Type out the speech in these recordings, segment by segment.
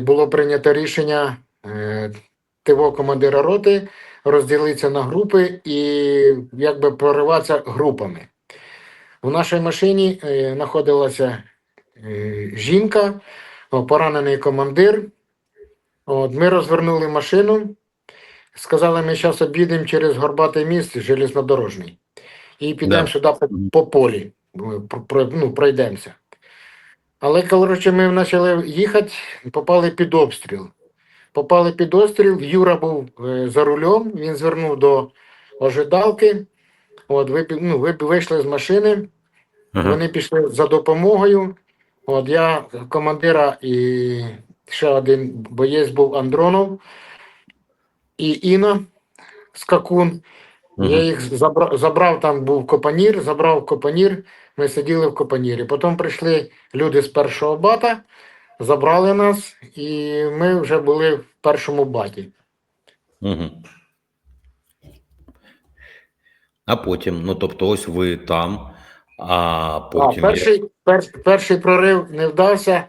було прийнято рішення е, ТВО командира роти розділитися на групи і якби прориватися групами. У нашій машині е, знаходилася е, жінка, поранений командир. От, ми розвернули машину, сказали, ми зараз об'їдемо через Горбатий міст, железнодорожний, і підемо Да. сюди по, по полі, ну, пройдемося. Але коротше, ми почали їхати, попали під обстріл. Попали під обстріл, Юра був е, за рулем, він звернув до ожидалки. От, ви, ну, ви вийшли з машини, Ага. вони пішли за допомогою. От я командира і ще один боєць був Андронов і Інна Скакун. Я їх забрав, забрав, там був копанір, забрав копанір, ми сиділи в копанірі. Потім прийшли люди з першого бата, забрали нас, і ми вже були в першому баті. Мгм. А потім, ну тобто, ось ви там, а А, потім. перший, пер, перший прорив не вдався,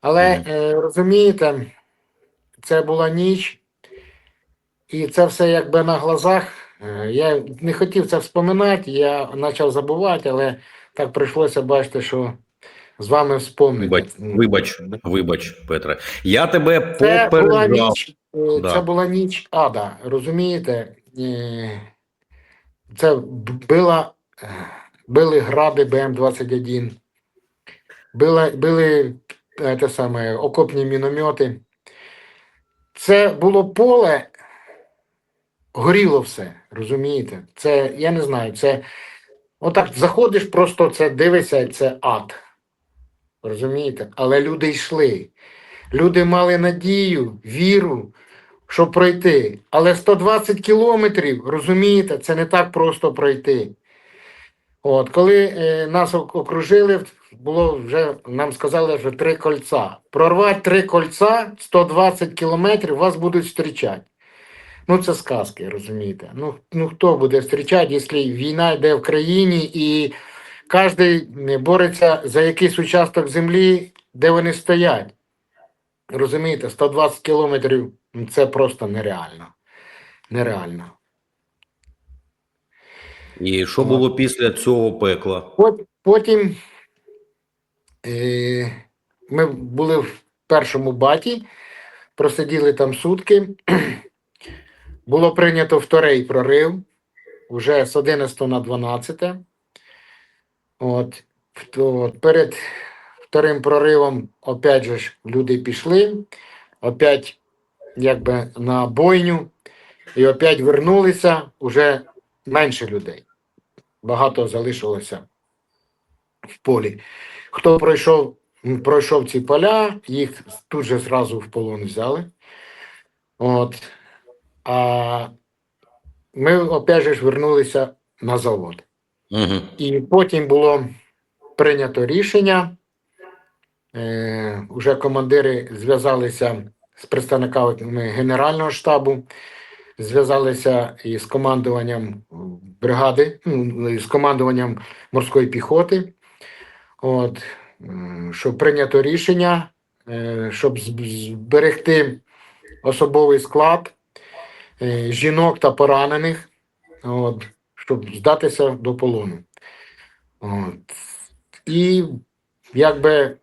але Мгм. е, розумієте, це була ніч, і це все якби на глазах. Е, Я не хотів це вспоминати, я почав забувати, але так прийшлося бачити, що з вами вспомнити. Вибач, вибач, вибач, Петре. Я тебе Це була ніч, е, Да. це була ніч ада, розумієте? Е, Це била, били гради БМ-21, били, били те саме, окопні міномети. Це було поле, горіло все, розумієте? Це, я не знаю, це отак заходиш, просто це дивишся, це ад. Розумієте? Але люди йшли. Люди мали надію, віру, щоб пройти. Але 120 кілометрів, розумієте, це не так просто пройти. От, коли е, нас окружили, було вже, нам сказали, що три кольця. Прорвати три кольця, 120 кілометрів, вас будуть зустрічати. Ну, це сказки, розумієте. Ну, ну хто буде зустрічати, якщо війна йде в країні і кожен бореться за якийсь участок землі, де вони стоять. Розумієте, 120 кілометрів це просто нереально. Нереально. І що було після цього пекла? Пот- Потім е, ми були в першому баті, просиділи там сутки. Було прийнято вторий прорив, вже з 11 на 12. От, от, перед вторим проривом, опять же люди пішли, опять якби на бойню, і опять вернулися уже менше людей. Багато залишилося в полі. Хто пройшов, пройшов ці поля, їх тут же зразу в полон взяли. От. А ми опять же ж вернулися на завод. Угу. І потім було прийнято рішення. Е, уже командири зв'язалися з представниками Генерального штабу, зв'язалися із командуванням бригади, ну, з командуванням морської піхоти. От, м, що прийнято рішення, е, щоб зберегти особовий склад е, жінок та поранених, от, щоб здатися до полону. От. І якби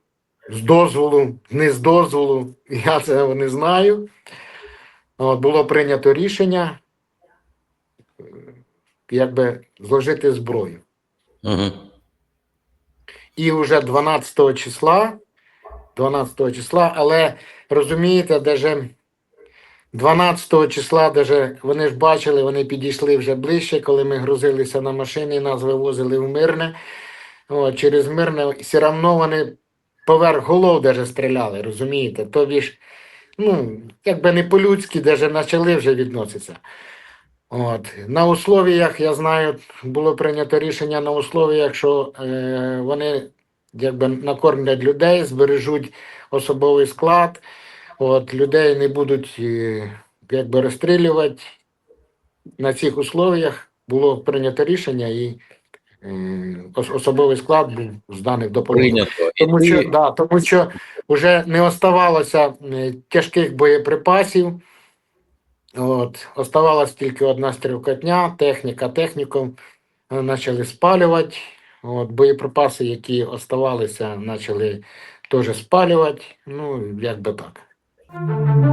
з дозволу, не з дозволу, я це не знаю. От, було прийнято рішення, е, якби зложити зброю. Угу. І вже 12 числа, 12 числа, але розумієте, даже 12 числа, даже вони ж бачили, вони підійшли вже ближче, коли ми грузилися на машині, нас вивозили в мирне. От, через мирне, все одно вони поверх голов даже стріляли, розумієте? Тобі ж, ну, якби не по-людськи, даже почали вже відноситися. От. На условіях, я знаю, було прийнято рішення на условіях, що е, вони якби накормлять людей, збережуть особовий склад, от, людей не будуть е, якби розстрілювати. На цих условіях було прийнято рішення і ос- особовий склад був зданий допомогу. Прийнято. Тому що, да, тому що вже не оставалося е, тяжких боєприпасів. От, оставалась тільки одна стрілкотня, техніка технікум е, почали спалювати. От, боєприпаси, які оставалися, почали теж спалювати. Ну, як би так. Thank you.